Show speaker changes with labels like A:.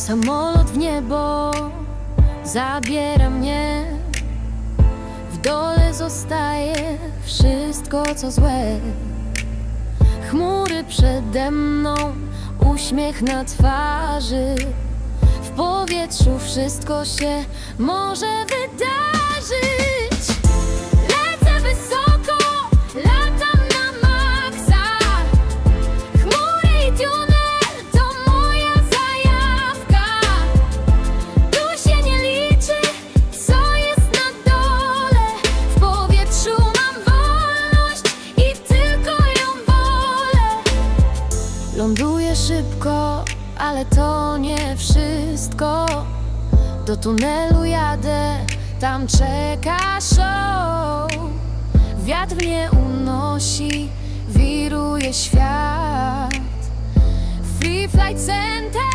A: Samolot w niebo zabiera mnie. W dole zostaje wszystko co złe. Chmury przede mną, uśmiech na twarzy. W powietrzu wszystko się może wydarzyć Ląduję szybko, ale to nie wszystko. Do tunelu jadę, tam czeka show. Wiatr mnie unosi, wiruje świat. Free Flight Center